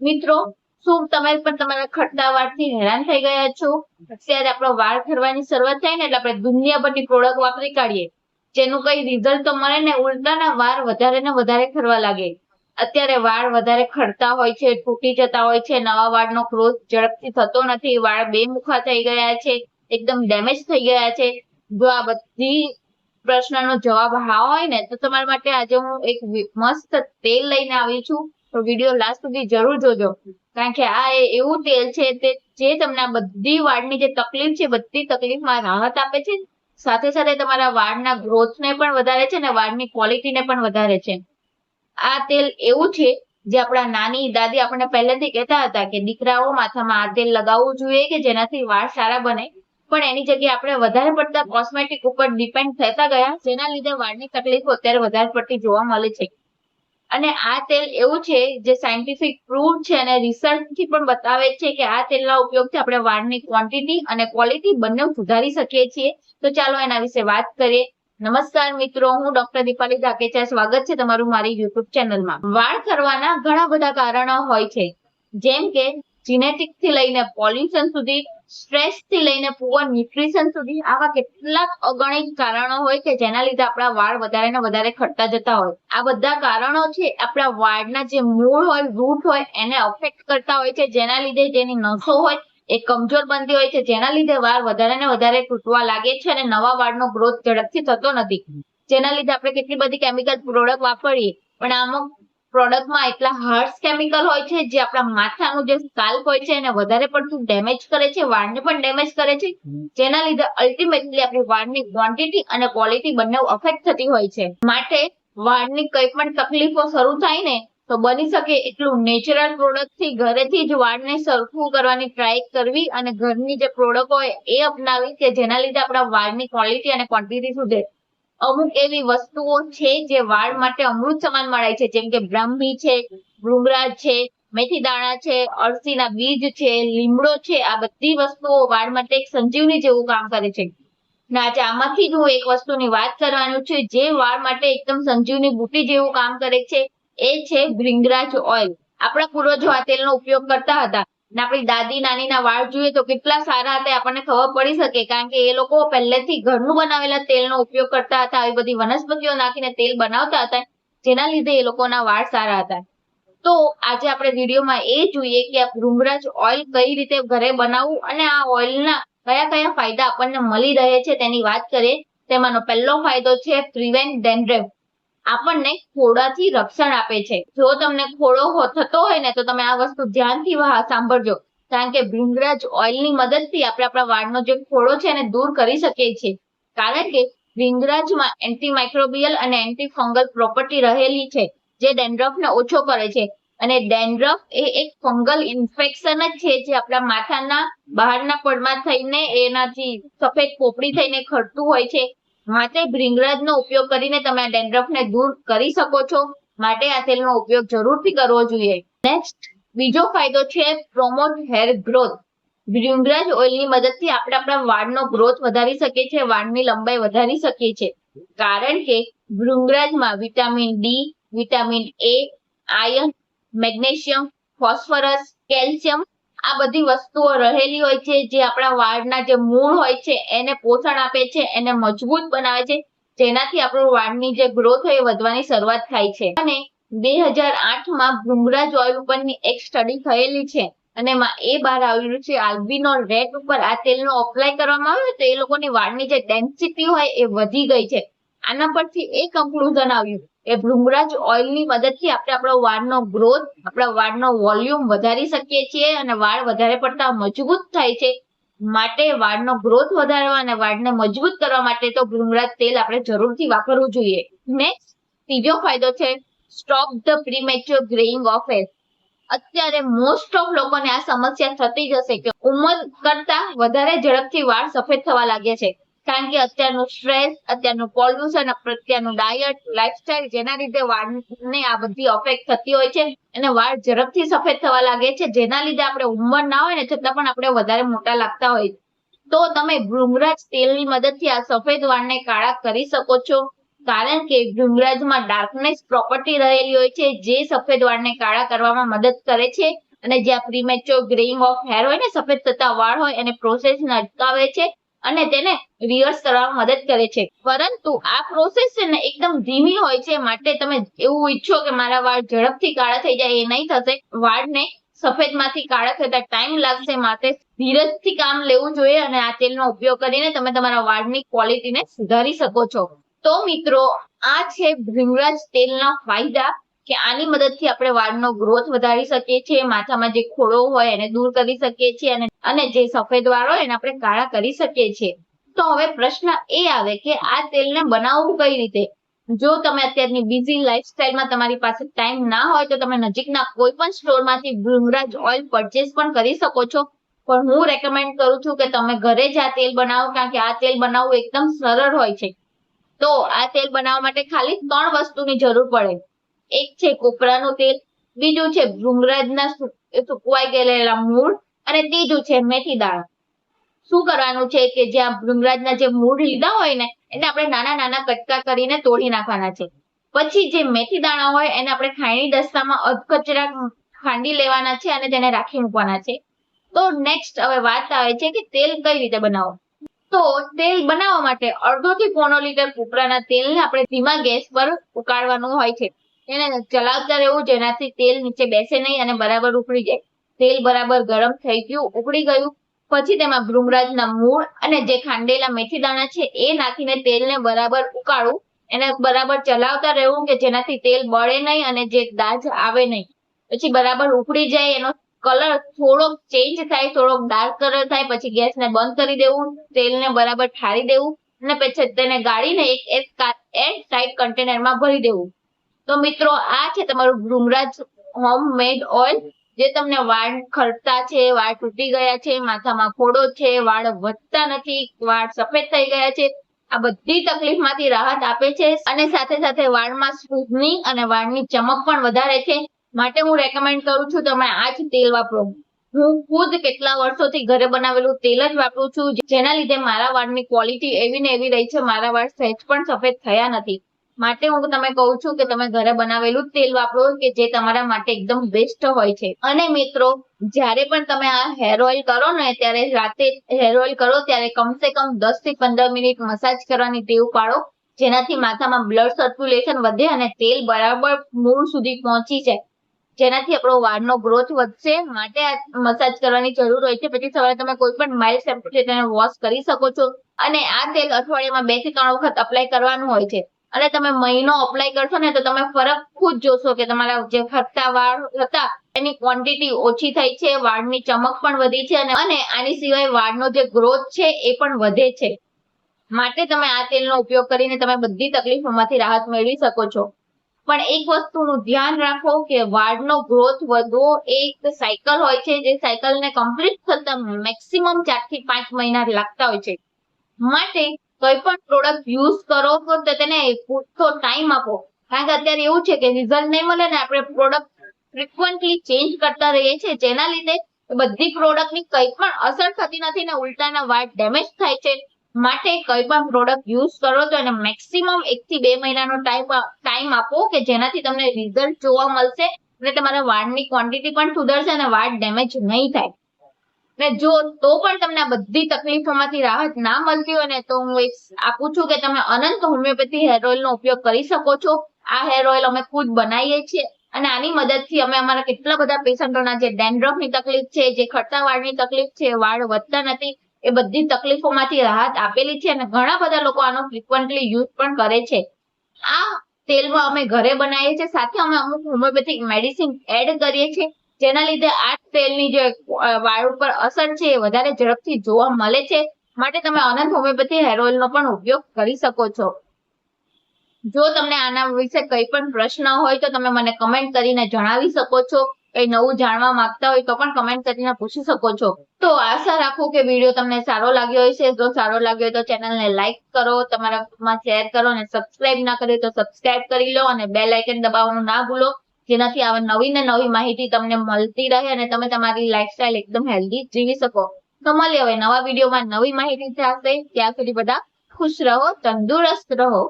મિત્રો, શું તમે પણ તમારા ખટતા વાળથી હેરાન થઈ ગયા છો? અત્યારે આપણો વાળ ખરવાની શરૂઆત થાય ને એટલે આપણે દુનિયાભરની પ્રોડક્ટ વાપરી કાઢીએ. જેનું કઈ રિઝલ્ટ તો મળે ને, ઉલટાના વાળ વધારે ને વધારે ખરવા લાગે. અત્યારે વાળ વધારે ખરતા હોય છે, તૂટી જતા હોય છે, નવા વાળનો ગ્રોથ ઝડપથી થતો નથી, વાળ બે મુખા થઈ ગયા છે, એકદમ ડેમેજ થઈ ગયા છે. જો આ બધી પ્રશ્નનો જવાબ હા હોય ને, તો તમારા માટે આજે હું એક મસ્ત તેલ લઈને આવી છું. તો વીડિયો લાસ્ટ સુધી જરૂર જોજો. કારણ કે આ એવું તેલ છે તે, જે તમને બધી વાળની જે તકલીફ છે, બધી તકલીફમાં રાહત આપે છે. સાથે સાથે તમારા વાળના ગ્રોથને પણ વધારે છે અને વાળની ક્વોલિટીને પણ વધારે છે. આ તેલ એવું છે, જે આપણા નાની દાદી આપણને પહેલેથી કહેતા હતા કે દીકરાઓ માથામાં આ તેલ લગાવવું જોઈએ કે જેનાથી વાળ સારા બને. પણ એની જગ્યાએ આપણે વધારે પડતા કોસ્મેટિક ઉપર ડિપેન્ડ થતા ગયા, જેના લીધે વાળની તકલીફો અત્યારે વધારે પડતી જોવા મળે છે. અને આ તેલ એવું છે જે સાયન્ટિફિક પ્રૂવ છે અને રિસર્ચથી પણ બતાવે છે કે આ તેલના ઉપયોગથી આપણે વાળની ક્વોન્ટિટી અને ક્વોલિટી બંને સુધારી શકીએ છીએ. તો ચાલો એના વિશે વાત કરીએ. નમસ્કાર મિત્રો, હું ડોક્ટર દીપાલી ધાકેચા સ્વાગત છે તમારું મારી યુટ્યુબ ચેનલમાં વાળ કરવાના ઘણા બધા કારણો હોય છે. જેમ કે જીનેટિકથી લઈને પોલ્યુશન સુધી સ્ટ્રેસથી લઈને પુઅર ન્યુટ્રિશન સુધી આવા કેટલાક અગણિત કારણો હોય કે જેના લીધે આપણા વાળ વધારે ને વધારે ખટતા જતા હોય. આ બધા કારણો છે આપણા વાળના જે મૂળ હોય રૂટ હોય, એને અફેક્ટ કરતા હોય છે. જેના લીધે જેની નસો હોય એ કમજોર બનતી હોય છે. જેના લીધે વાળ વધારે ને વધારે તૂટવા લાગે છે અને નવા વાળનો ગ્રોથ ઝડપથી થતો નથી. જેના લીધે આપણે કેટલી બધી કેમિકલ પ્રોડક્ટ વાપરીએ, પણ અમુક પ્રોડક્ટમાં એટલા હાર્શ કેમિકલ હોય છે જે આપણા માથાનું જે સ્કાલ્પ હોય છે એને વધારે પડતું ડેમેજ કરે છે, વાળને પણ ડેમેજ કરે છે. જેના લીધે અલ્ટિમેટલી આપણી વાળની ક્વોન્ટિટી અને ક્વોલિટી બંને અફેક્ટ થતી હોય છે. માટે વાળની કઈ પણ તકલીફો શરૂ થાય ને, તો બની શકે એટલું નેચરલ પ્રોડક્ટથી ઘરેથી જ વાળને સરખું કરવાની ટ્રાય કરવી અને ઘરની જે પ્રોડક્ટ હોય એ અપનાવી કે જેના લીધે આપણા વાળની ક્વોલિટી અને ક્વોન્ટિટી સુધરે. અમુક એવી વસ્તુઓ છે જે વાળ માટે અમૃત સમાન મળાય છે. જેમ કે બ્રાહ્મી છે, ભૃંગરાજ છે મેથી દાણા છે, અળસીના બીજ છે, લીમડો છે, આ બધી વસ્તુઓ વાળ માટે એક સંજીવની જેવું કામ કરે છે. ને આજે આમાંથી જ હું એક વસ્તુની વાત કરવાનું છે જે વાળ માટે એકદમ સંજીવની બુટી જેવું કામ કરે છે. એ છે ભૃંગરાજ ઓઇલ. આપણા પૂર્વજો આ તેલનો ઉપયોગ કરતા હતા. આપણી દાદી નાનીના વાળ જોઈએ તો કેટલા સારા હતા આપણને ખબર પડી શકે કારણ કે એ લોકો પહેલેથી ઘરનું બનાવેલા તેલનો ઉપયોગ કરતા હતા, આવી બધી વનસ્પતિઓ નાખીને તેલ બનાવતા હતા, જેના લીધે એ લોકોના વાળ સારા હતા. તો આજે આપણે વિડીયોમાં એ જોઈએ કે ભૃંગરાજ ઓઇલ કઈ રીતે ઘરે બનાવવું અને આ ઓઇલના કયા કયા ફાયદા આપણને મળી રહે છે તેની વાત કરીએ. તેમાંનો પહેલો ફાયદો છે પ્રિવેન્ટ ડેન્ડ્રફ. આપણને ખોડાથી રક્ષણ આપે છે. જો તમને ખોડો થતો હોય ને, તો તમે આ વસ્તુ ધ્યાનથી સાંભળજો. કારણ કે ભૃંગરાજ ઓઇલની મદદથી આપણે આપણા વાળનો જે ખોડો છે એને દૂર કરી શકીએ છીએ. કારણ કે ભૃંગરાજમાં એન્ટીમાઇક્રોબિયલ અને એન્ટી ફંગલ પ્રોપર્ટી રહેલી છે, જે ડેન્ડ્રફને ઓછો કરે છે. અને ડેન્ડ્રફ એ એક ફંગલ ઇન્ફેક્શન જ છે, જે આપણા માથાના બહારના પડમાં થઈને એનાથી સફેદ પોપડી થઈને ખરતું હોય છે. માટે ભૃંગરાજનો ઉપયોગ કરીને તમે આ ડેન્ડ્રફને દૂર કરી શકો છો. માટે આ તેલનો ઉપયોગ જરૂરથી કરવો જોઈએ. નેક્સ્ટ બીજો ફાયદો છે પ્રોમોટ હેર ગ્રોથ ભૃંગરાજ ઓઇલની મદદથી આપણે આપણા વાળનો ગ્રોથ વધારી શકીએ છીએ, વાળની લંબાઈ વધારી શકીએ છીએ. કારણ કે ભૃંગરાજમાં vitamin D vitamin A iron magnesium phosphorus calcium આ બધી વસ્તુઓ રહેલી હોય છે, જે આપણા વાળના જે મૂળ હોય છે, એને પોષણ આપે છે, એને મજબૂત બનાવે છે, જેનાથી આપણું વાળની જે ગ્રોથ હોય વધવાની શરૂઆત થાય છે. અને બે હજાર આઠમાં ભૂમરાજ ઓઇલ ઉપરની એક સ્ટડી થયેલી છે, અને એમાં એ બહાર આવ્યું છે, આલ્બિનો રેડ ઉપર આ તેલનો અપ્લાય કરવામાં આવ્યો તો એ લોકોની વાળની જે ડેન્સિટી હોય એ વધી ગઈ છે. આના પરથી એ કન્ક્લુઝન આવ્યું. એ ભૃંગરાજ ઓઇલની મદદથી આપણે આપણો વાળનો ગ્રોથ આપણા વાળનો વોલ્યુમ વધારી શકીએ છીએ અને વાળ વધારે પડતા મજબૂત થાય છે. માટે વાળનો ગ્રોથ વધારવા અને વાળને મજબૂત કરવા માટે તો ભૃંગરાજ તેલ આપણે જરૂરથી વાપરવું જોઈએ. નેક્સ્ટ ત્રીજો ફાયદો છે stop the premature greying of hair અત્યારે મોસ્ટ ઓફ લોકોને આ સમસ્યા થતી જ હશે કે ઉંમર કરતા વધારે ઝડપથી વાળ સફેદ થવા લાગ્યા છે. કારણ કે અત્યારનું સ્ટ્રેસ અત્યારનું પોલ્યુશન અત્યારનું ડાયટ લાઈફસ્ટાઈલ જેના લીધે વાળને આ બધી અફેક્ટ થતી હોય છે. અને વાળ ઝડપથી સફેદ થવા લાગે છે. જેના લીધે આપણે ઉંમર ના હોય ને છતાં પણ આપણે વધારે મોટા લાગતા હોય તો તમે ભૃંગરાજ તેલની મદદથી આ સફેદ વાળને કાળા કરી શકો છો. કારણ કે ભૃંગરાજમાં ડાર્કનેસ પ્રોપર્ટી રહેલી હોય છે. જે સફેદ વાળને કાળા કરવામાં મદદ કરે છે. અને જ્યાં પ્રીમેચ્યોર ગ્રેઇંગ ઓફ હેર હોય ને, સફેદ થતા વાળ હોય, એને પ્રોસેસને અટકાવે છે. અને તેને રિવર્સ કરવામાં મદદ કરે છે. પરંતુ આ પ્રોસેસ છે ને એકદમ ધીમી હોય છે, માટે તમે એવું ઈચ્છો કે મારા વાળ ઝડપથી કાળા થઈ જાય, એ નહીં થશે. વાળને સફેદમાંથી કાળા થતા ટાઈમ લાગશે, માટે ધીરજથી કામ લેવું જોઈએ અને આ તેલનો ઉપયોગ કરીને તમે તમારા વાળની ક્વોલિટીને સુધારી શકો છો. તો મિત્રો, આ છે ભૃંગરાજ તેલના ફાયદા કે આની મદદથી આપણે વાળનો ગ્રોથ વધારી શકીએ છીએ, માથામાં જે ખોડો હોય એને દૂર કરી શકીએ છીએ અને અને જે સફેદ વાળો એને આપણે કાળા કરી શકીએ છીએ. તો હવે પ્રશ્ન એ આવે કે આ તેલને બનાવવું કઈ રીતે? જો તમે અત્યારની બિઝી લાઈફસ્ટાઈલમાં તમારી પાસે ટાઈમ ના હોય તો તમે નજીકના કોઈ પણ સ્ટોરમાંથી ભૃંગરાજ ઓઇલ પરચેસ પણ કરી શકો છો. પણ હું રેકમેન્ડ કરું છું કે તમે ઘરે જ આ તેલ બનાવો કારણ કે આ તેલ બનાવવું એકદમ સરળ હોય છે. તો આ તેલ બનાવવા માટે ખાલી ત્રણ વસ્તુની જરૂર પડે. એક છે કોપરાનું તેલ, બીજું છે ભૃંગરાજના સુકવાઈ ગયેલા મૂળ અને ત્રીજું છે મેથી દાણા શું કરવાનું છે કે જ્યાં ભૃંગરાજના જે મૂળ લીધા હોય ને, એને આપણે નાના નાના કટકા કરીને તોડી નાખવાના છે. પછી જે મેથી દાણા હોય, એને આપણે ખાયણી દસ્તામાં અધકચરા ખાંડી લેવાના છે અને તેને રાખી મૂકવાના છે. તો નેક્સ્ટ હવે વાત આવે છે કે તેલ કઈ રીતે બનાવો તો તેલ બનાવવા માટે અડધો થી પોણો લીટર કુકરાના તેલને આપણે ધીમા ગેસ પર ઉકાળવાનું હોય છે. એને ચલાવતા રહેવું જેનાથી તેલ નીચે બેસે નહીં અને બરાબર ઉકળી જાય. તેલ બરાબર ગરમ થઈ ગયું, ઉકળી ગયું. પછી તેમાં ભૃંગરાજના મૂળ અને જે ખાંડેલા મેથી દાણા છે એ નાખીને તેલને બરાબર ઉકાળવું એને બરાબર ચલાવતા રહેવું કે જેનાથી તેલ બળે નહીં અને જે દાજ આવે નહીં. પછી બરાબર ઉકળી જાય, એનો કલર થોડોક ચેન્જ થાય, થોડોક ડાર્ક કલર થાય, પછી ગેસને બંધ કરી દેવું, તેલને બરાબર ઠારી દેવું અને પછી તેને ગાળીને એક એક એર કન્ટેનરમાં ભરી દેવું. તો મિત્રો, આ છે તમારું ભૃંગરાજ હોમ મેડ ઓઇલ જે તમને વાળ ખરતા છે, વાળ તૂટી ગયા છે, માથામાં ફોડો છે, વાળ વધતા નથી, વાળ સફેદ થઈ ગયા છે, આ બધી તકલીફમાંથી રાહત આપે છે અને સાથે સાથે વાળમાં સ્મૂથની અને વાળની ચમક પણ વધારે છે. માટે હું રેકમેન્ડ કરું છું તમે આ જ તેલ વાપરો. હું ખુદ કેટલા વર્ષોથી ઘરે બનાવેલું તેલ જ વાપરું છું, જેના લીધે મારા વાળની ક્વોલિટી એવી ને એવી રહી છે, મારા વાળ સહેજ પણ સફેદ થયા નથી. માટે હું તમે કહું છું કે તમે ઘરે બનાવેલું તેલ વાપરો કે જે તમારા માટે એકદમ બેસ્ટ હોય છે. અને મિત્રો, જ્યારે પણ તમે આ હેર ઓઇલ કરો ને, ત્યારે રાતે હેર ઓઇલ કરો, ત્યારે કમસે કમ દસથી પંદર મિનિટ મસાજ કરવાની ટેવ પાડો. જેનાથી માથામાં બ્લડ સર્ક્યુલેશન વધે અને તેલ બરાબર મૂળ સુધી પહોંચી જાય. જેનાથી આપણો વાળનો ગ્રોથ વધશે. માટે આ મસાજ કરવાની જરૂર હોય છે. પછી સવારે તમે કોઈ પણ માઇલ્ડ શેમ્પૂથી તેને વોશ કરી શકો છો. અને આ તેલ અઠવાડિયામાં બેથી ત્રણ વખત અપ્લાય કરવાનું હોય છે. અને તમે મહિનો અપ્લાય કરશો ને તો તમે ફરક ખુદ જોશો કે તમારા જે ખરતા વાળ હતા, એની ક્વોન્ટિટી ઓછી થઈ છે, વાળની ચમક પણ વધી છે અને આની સિવાય વાળનો જે ગ્રોથ છે એ પણ વધે છે. માટે તમે આ તેલનો ઉપયોગ કરીને તમે બધી તકલીફોમાંથી રાહત મેળવી શકો છો. પણ એક વસ્તુનું ધ્યાન રાખો કે વાળનો ગ્રોથ વધવો એક સાયકલ હોય છે, જે સાયકલને કમ્પ્લીટ થતા મેક્સિમમ ચારથી પાંચ મહિના લાગતા હોય છે. માટે કોઈ પણ પ્રોડક્ટ યુઝ કરો તો તેને પૂરતો ટાઈમ આપો. કારણ કે અત્યારે એવું છે કે રિઝલ્ટ નહીં મળે ને આપણે પ્રોડક્ટ ફ્રિકવન્ટલી ચેન્જ કરતા રહીએ છીએ. જેના લીધે બધી પ્રોડક્ટની કંઈ પણ અસર થતી નથી ને ઉલટાના વાળ ડેમેજ થાય છે. માટે કોઈ પણ પ્રોડક્ટ યુઝ કરો તો એને મેક્સિમમ એક થી બે મહિનાનો ટાઈમ ટાઈમ આપો કે જેનાથી તમને રિઝલ્ટ જોવા મળશે અને તમારા વાળની ક્વોન્ટિટી પણ સુધરશે અને વાળ ડેમેજ નહીં થાય. ને જો તો પણ તમને બધી તકલીફોમાંથી રાહત ના મળતી હોય ને તો હું એક આપું છું કે તમે અનંત હોમિયોપેથી હેર ઓઇલ નો ઉપયોગ કરી શકો છો. આ હેર ઓઇલ અમે ખુદ બનાવીએ છીએ અને આની મદદથી અમે અમારા કેટલા બધા પેશન્ટોના જે ડેન્ડ્રફની તકલીફ છે, જે ખડતા વાળની તકલીફ છે, વાળ વધતા નથી, એ બધી તકલીફોમાંથી રાહત આપેલી છે અને ઘણા બધા લોકો આનો ફ્રિકવન્ટલી યુઝ પણ કરે છે. આ તેલમાં અમે ઘરે બનાવીએ છીએ. સાથે અમે અમુક હોમિયોપેથિક મેડિસિન એડ કરીએ છીએ. જેના લીધે આ તેલની જે વાળ ઉપર અસર છે એ વધારે ઝડપથી જોવા મળે છે. માટે તમે અનંત હોમિયોપેથી હેર ઓઇલનો પણ ઉપયોગ કરી શકો છો. જો તમને આના વિશે કંઈ પણ પ્રશ્ન હોય તો તમે મને કમેન્ટ કરીને જણાવી શકો છો. કંઈ નવું જાણવા માંગતા હોય તો પણ કમેન્ટ કરીને પૂછી શકો છો. તો આશા રાખું કે વીડિયો તમને સારો લાગ્યો હશે. જો સારો લાગ્યો હોય તો ચેનલને લાઈક કરો તમારા શેર કરો અને સબસ્ક્રાઇબ ના કરે તો સબસ્ક્રાઇબ કરી લો અને બેલ આઇકન દબાવવાનું ના ભૂલો. જેનાથી આવા નવી ને નવી માહિતી તમને મળતી રહે અને તમે તમારી લાઈફસ્ટાઈલ એકદમ હેલ્ધી જીવી શકો. તો મળીએ હવે નવા વિડીયોમાં નવી માહિતી થશે ત્યાં સુધી બધા ખુશ રહો, તંદુરસ્ત રહો.